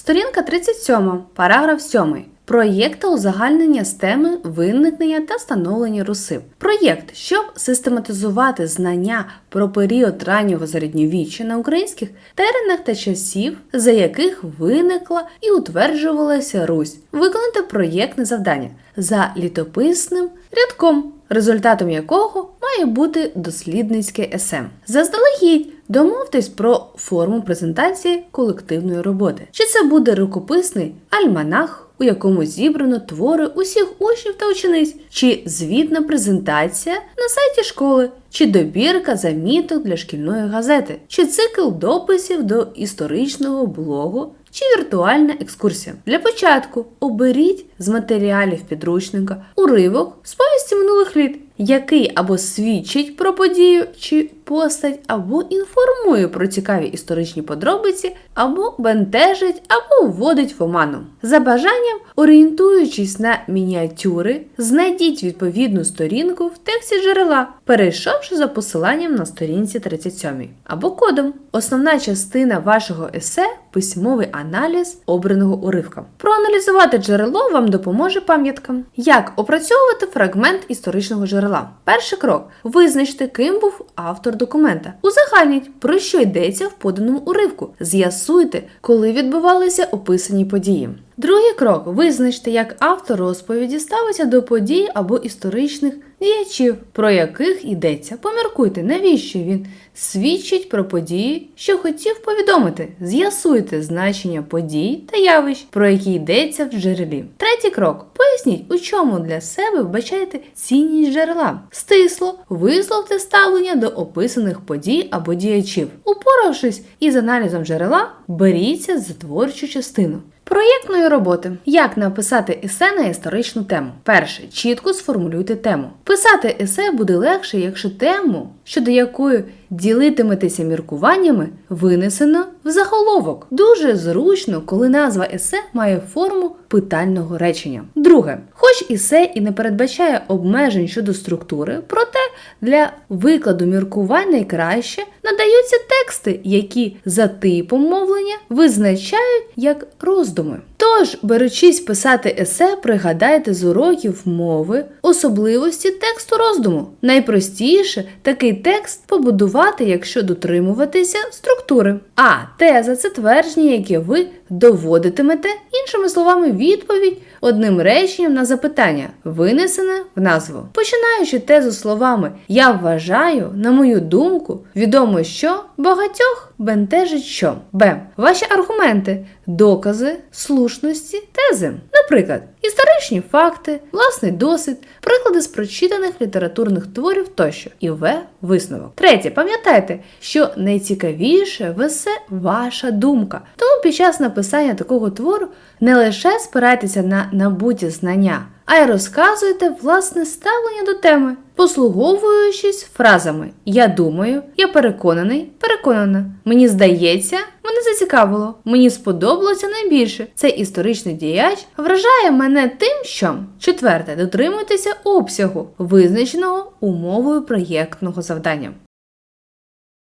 Сторінка 37, параграф 7. Проєкт узагальнення з теми виникнення та становлення руси. Проєкт, щоб систематизувати знання про період раннього середньовіччя на українських теренах та часів, за яких виникла і утверджувалася Русь, виконати проєктне завдання за літописним рядком, результатом якого має бути дослідницьке есе. Заздалегідь домовтесь про форму презентації колективної роботи. Чи це буде рукописний альманах? у якому зібрано твори усіх учнів та учениць, чи звітна презентація на сайті школи, чи добірка заміток для шкільної газети, чи цикл дописів до історичного блогу, чи віртуальна екскурсія. Для початку оберіть з матеріалів підручника уривок з повісті минулих літ, який або свідчить про подію чи постать, або інформує про цікаві історичні подробиці, або бентежить, або вводить в оману. За бажанням, орієнтуючись на мініатюри, знайдіть відповідну сторінку в тексті джерела, перейшовши за посиланням на сторінці 37 або кодом. Основна частина вашого есе письмовий аналіз обраного уривка. Проаналізувати джерело вам допоможе пам'ятка. Як опрацьовувати фрагмент історичного джерела? Перший крок: визначте, ким був автор документа. Узагальніть, про що йдеться в поданому уривку. З'ясуйте, коли відбувалися описані події. Другий крок: визначте, як автор розповіді ставиться до подій або історичних діячів, про яких йдеться. Поміркуйте, навіщо він свідчить про події, що хотів повідомити. З'ясуйте значення подій та явищ, про які йдеться в джерелі. Третій крок: поясніть, у чому для себе вбачаєте цінність джерела. Стисло висловте ставлення до описаних подій або діячів. Упоравшись із аналізом джерела, беріться за творчу частину. Проєктної роботи. Як написати есе на історичну тему? Перше, чітко сформулюйте тему. Писати есе буде легше, якщо тему, щодо якої ділитиметеся міркуваннями, винесено в заголовок. Дуже зручно, коли назва есе має форму питального речення. Друге, хоч есе і не передбачає обмежень щодо структури, проте для викладу міркувань найкраще надаються тексти, які за типом мовлення визначають як роздуми. Тож, беручись писати есе, пригадайте з уроків мови особливості тексту роздуму. Найпростіше такий текст побудувати, якщо дотримуватися структури. А теза це твердження, яке ви доводитимете, іншими словами, відповідь одним реченням на запитання, винесене в назву. Починаючи тезу словами Я вважаю, на мою думку, відомо, що багатьох бентежить що. Б. Ваші аргументи, докази, слушності, тези. Наприклад, історичні факти, власний досвід, приклади з прочитаних літературних творів тощо. І В. Висновок. Третє. Пам'ятайте, що найцікавіше весе ваша думка. Тому під час написання такого твору не лише спирайтеся на набуті знання, а й розказуйте власне ставлення до теми, послуговуючись фразами Я думаю, я переконаний, переконана. Мені здається, мене зацікавило. Мені сподобалося найбільше. Цей історичний діяч вражає мене тим, що четверте, дотримуйтеся обсягу, визначеного умовою проєктного завдання.